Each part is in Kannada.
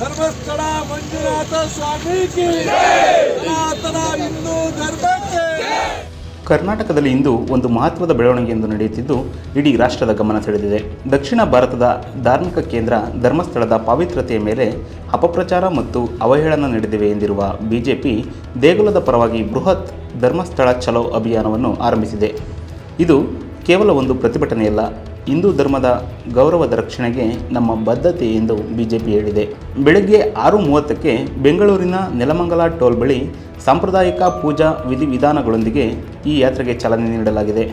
ಧರ್ಮಸ್ಥಳ ಮಂಜುನಾಥ ಸ್ವಾಮೀಜಿ ಹಿಂದೂ ಧರ್ಮಕ್ಕೆ ಕರ್ನಾಟಕದಲ್ಲಿ ಇಂದು ಒಂದು ಮಹತ್ವದ ಬೆಳವಣಿಗೆಯೊಂದು ನಡೆಯುತ್ತಿದ್ದು, ಇಡೀ ರಾಷ್ಟ್ರದ ಗಮನ ಸೆಳೆದಿದೆ. ದಕ್ಷಿಣ ಭಾರತದ ಧಾರ್ಮಿಕ ಕೇಂದ್ರ ಧರ್ಮಸ್ಥಳದ ಪಾವಿತ್ರತೆಯ ಮೇಲೆ ಅಪಪ್ರಚಾರ ಮತ್ತು ಅವಹೇಳನ ನಡೆದಿವೆ ಎಂದಿರುವ ಬಿಜೆಪಿ, ದೇಗುಲದ ಪರವಾಗಿ ಬೃಹತ್ ಧರ್ಮಸ್ಥಳ ಚಲೋ ಅಭಿಯಾನವನ್ನು ಆರಂಭಿಸಿದೆ. ಇದು ಕೇವಲ ಒಂದು ಪ್ರತಿಭಟನೆಯಲ್ಲ ಹಿಂದೂ ಧರ್ಮದ ಗೌರವದ ರಕ್ಷಣೆಗೆ ನಮ್ಮ ಬದ್ಧತೆ ಎಂದು ಬಿಜೆಪಿ ಹೇಳಿದೆ. ಬೆಳಗ್ಗೆ ಆರು ಮೂವತ್ತಕ್ಕೆ ಬೆಂಗಳೂರಿನ ನೆಲಮಂಗಲ ಟೋಲ್ ಬಳಿ ಸಾಂಪ್ರದಾಯಿಕ ಪೂಜಾ ವಿಧಿವಿಧಾನಗಳೊಂದಿಗೆ ಈ ಯಾತ್ರೆಗೆ ಚಾಲನೆ ನೀಡಲಾಗಿದೆ.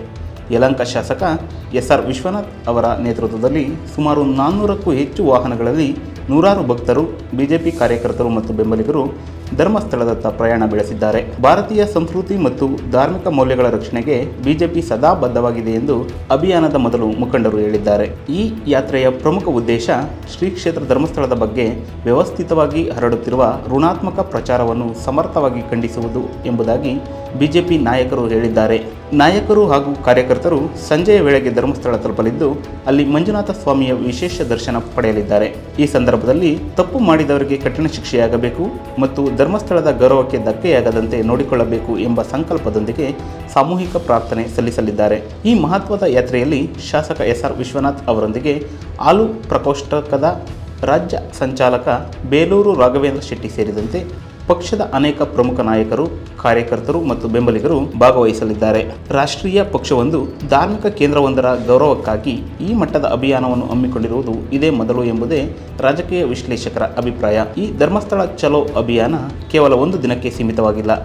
ಯಲಂಕ ಶಾಸಕ ಎಸ್ ಆರ್ ವಿಶ್ವನಾಥ್ ಅವರ ನೇತೃತ್ವದಲ್ಲಿ ಸುಮಾರು ನಾನ್ನೂರಕ್ಕೂ ಹೆಚ್ಚು ವಾಹನಗಳಲ್ಲಿ ನೂರಾರು ಭಕ್ತರು, ಬಿಜೆಪಿ ಕಾರ್ಯಕರ್ತರು ಮತ್ತು ಬೆಂಬಲಿಗರು ಧರ್ಮಸ್ಥಳದತ್ತ ಪ್ರಯಾಣ ಬೆಳೆಸಿದ್ದಾರೆ. ಭಾರತೀಯ ಸಂಸ್ಕೃತಿ ಮತ್ತು ಧಾರ್ಮಿಕ ಮೌಲ್ಯಗಳ ರಕ್ಷಣೆಗೆ ಬಿಜೆಪಿ ಸದಾ ಬದ್ಧವಾಗಿದೆ ಎಂದು ಅಭಿಯಾನದ ಮೊದಲು ಮುಖಂಡರು ಹೇಳಿದ್ದಾರೆ. ಈ ಯಾತ್ರೆಯ ಪ್ರಮುಖ ಉದ್ದೇಶ ಶ್ರೀ ಕ್ಷೇತ್ರ ಧರ್ಮಸ್ಥಳದ ಬಗ್ಗೆ ವ್ಯವಸ್ಥಿತವಾಗಿ ಹರಡುತ್ತಿರುವ ಋಣಾತ್ಮಕ ಪ್ರಚಾರವನ್ನು ಸಮರ್ಥವಾಗಿ ಖಂಡಿಸುವುದು ಎಂಬುದಾಗಿ ಬಿಜೆಪಿ ನಾಯಕರು ಹೇಳಿದ್ದಾರೆ. ನಾಯಕರು ಹಾಗೂ ಕಾರ್ಯಕರ್ತರು ಸಂಜೆಯ ವೇಳೆಗೆ ಧರ್ಮಸ್ಥಳ ತಲುಪಲಿದ್ದು, ಅಲ್ಲಿ ಮಂಜುನಾಥ ಸ್ವಾಮಿಯ ವಿಶೇಷ ದರ್ಶನ ಪಡೆಯಲಿದ್ದಾರೆ. ಈ ಸಂದರ್ಭದಲ್ಲಿ ತಪ್ಪು ಮಾಡಿದವರಿಗೆ ಕಠಿಣ ಶಿಕ್ಷೆಯಾಗಬೇಕು ಮತ್ತು ಧರ್ಮಸ್ಥಳದ ಗೌರವಕ್ಕೆ ಧಕ್ಕೆಯಾಗದಂತೆ ನೋಡಿಕೊಳ್ಳಬೇಕು ಎಂಬ ಸಂಕಲ್ಪದೊಂದಿಗೆ ಸಾಮೂಹಿಕ ಪ್ರಾರ್ಥನೆ ಸಲ್ಲಿಸಲಿದ್ದಾರೆ. ಈ ಮಹತ್ವದ ಯಾತ್ರೆಯಲ್ಲಿ ಶಾಸಕ ಎಸ್ ಆರ್ ವಿಶ್ವನಾಥ್ ಅವರೊಂದಿಗೆ ಆಲು ಪ್ರಕೋಷ್ಠಕದ ರಾಜ್ಯ ಸಂಚಾಲಕ ಬೇಲೂರು ರಾಘವೇಂದ್ರ ಶೆಟ್ಟಿ ಸೇರಿದಂತೆ ಪಕ್ಷದ ಅನೇಕ ಪ್ರಮುಖ ನಾಯಕರು, ಕಾರ್ಯಕರ್ತರು ಮತ್ತು ಬೆಂಬಲಿಗರು ಭಾಗವಹಿಸಲಿದ್ದಾರೆ. ರಾಷ್ಟ್ರೀಯ ಪಕ್ಷವೊಂದು ಧಾರ್ಮಿಕ ಕೇಂದ್ರವೊಂದರ ಗೌರವಕ್ಕಾಗಿ ಈ ಮಟ್ಟದ ಅಭಿಯಾನವನ್ನು ಹಮ್ಮಿಕೊಂಡಿರುವುದು ಇದೇ ಮೊದಲು ಎಂಬುದೇ ರಾಜಕೀಯ ವಿಶ್ಲೇಷಕರ ಅಭಿಪ್ರಾಯ. ಈ ಧರ್ಮಸ್ಥಳ ಚಲೋ ಅಭಿಯಾನ ಕೇವಲ ಒಂದು ದಿನಕ್ಕೆ ಸೀಮಿತವಾಗಿಲ್ಲ.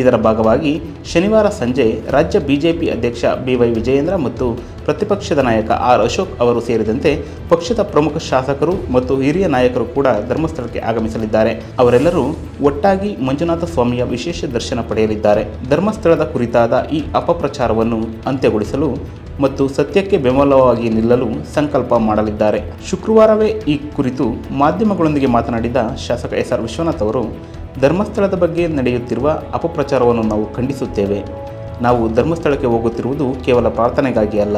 ಇದರ ಭಾಗವಾಗಿ ಶನಿವಾರ ಸಂಜೆ ರಾಜ್ಯ ಬಿಜೆಪಿ ಅಧ್ಯಕ್ಷ ಬಿವೈ ವಿಜಯೇಂದ್ರ ಮತ್ತು ಪ್ರತಿಪಕ್ಷದ ನಾಯಕ ಆರ್ ಅಶೋಕ್ ಅವರು ಸೇರಿದಂತೆ ಪಕ್ಷದ ಪ್ರಮುಖ ಶಾಸಕರು ಮತ್ತು ಹಿರಿಯ ನಾಯಕರು ಕೂಡ ಧರ್ಮಸ್ಥಳಕ್ಕೆ ಆಗಮಿಸಲಿದ್ದಾರೆ. ಅವರೆಲ್ಲರೂ ಒಟ್ಟಾಗಿ ಮಂಜುನಾಥ ಸ್ವಾಮಿಯ ವಿಶೇಷ ದರ್ಶನ ಪಡೆಯಲಿದ್ದಾರೆ. ಧರ್ಮಸ್ಥಳದ ಕುರಿತಾದ ಈ ಅಪಪ್ರಚಾರವನ್ನು ಅಂತ್ಯಗೊಳಿಸಲು ಮತ್ತು ಸತ್ಯಕ್ಕೆ ಬೆಂಬಲವಾಗಿ ನಿಲ್ಲಲು ಸಂಕಲ್ಪ ಮಾಡಲಿದ್ದಾರೆ. ಶುಕ್ರವಾರವೇ ಈ ಕುರಿತು ಮಾಧ್ಯಮಗಳೊಂದಿಗೆ ಮಾತನಾಡಿದ ಶಾಸಕ ಎಸ್ ಆರ್ ವಿಶ್ವನಾಥ್ ಅವರು ಧರ್ಮಸ್ಥಳದ ಬಗ್ಗೆ ನಡೆಯುತ್ತಿರುವ ಅಪಪ್ರಚಾರವನ್ನು ನಾವು ಖಂಡಿಸುತ್ತೇವೆ. ನಾವು ಧರ್ಮಸ್ಥಳಕ್ಕೆ ಹೋಗುತ್ತಿರುವುದು ಕೇವಲ ಪ್ರಾರ್ಥನೆಗಾಗಿ ಅಲ್ಲ.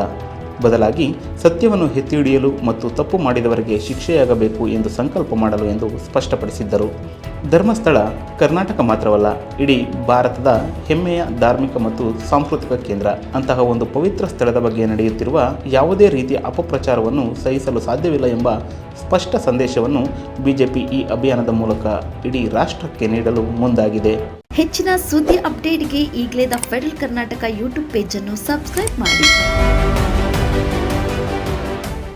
ಬದಲಾಗಿ ಸತ್ಯವನ್ನು ಎತ್ತಿಹಿಡಿಯಲು ಮತ್ತು ತಪ್ಪು ಮಾಡಿದವರಿಗೆ ಶಿಕ್ಷೆಯಾಗಬೇಕು ಎಂದು ಸಂಕಲ್ಪ ಮಾಡಲು ಎಂದು ಸ್ಪಷ್ಟಪಡಿಸಿದ್ದರು. ಧರ್ಮಸ್ಥಳ ಕರ್ನಾಟಕ ಮಾತ್ರವಲ್ಲ, ಇಡೀ ಭಾರತದ ಹೆಮ್ಮೆಯ ಧಾರ್ಮಿಕ ಮತ್ತು ಸಾಂಸ್ಕೃತಿಕ ಕೇಂದ್ರ. ಅಂತಹ ಒಂದು ಪವಿತ್ರ ಸ್ಥಳದ ಬಗ್ಗೆ ನಡೆಯುತ್ತಿರುವ ಯಾವುದೇ ರೀತಿಯ ಅಪಪ್ರಚಾರವನ್ನು ಸಹಿಸಲು ಸಾಧ್ಯವಿಲ್ಲ ಎಂಬ ಸ್ಪಷ್ಟ ಸಂದೇಶವನ್ನು ಬಿಜೆಪಿ ಈ ಅಭಿಯಾನದ ಮೂಲಕ ಇಡೀ ರಾಷ್ಟ್ರಕ್ಕೆ ನೀಡಲು ಮುಂದಾಗಿದೆ. ಹೆಚ್ಚಿನ ಸುದ್ದಿ ಅಪ್ಡೇಟ್ಗೆ ಈಗಲೇ ದ ಫೆಡರಲ್ ಕರ್ನಾಟಕ ಯೂಟ್ಯೂಬ್ ಪೇಜನ್ನು ಸಬ್ಸ್ಕ್ರೈಬ್ ಮಾಡಿ. Thank you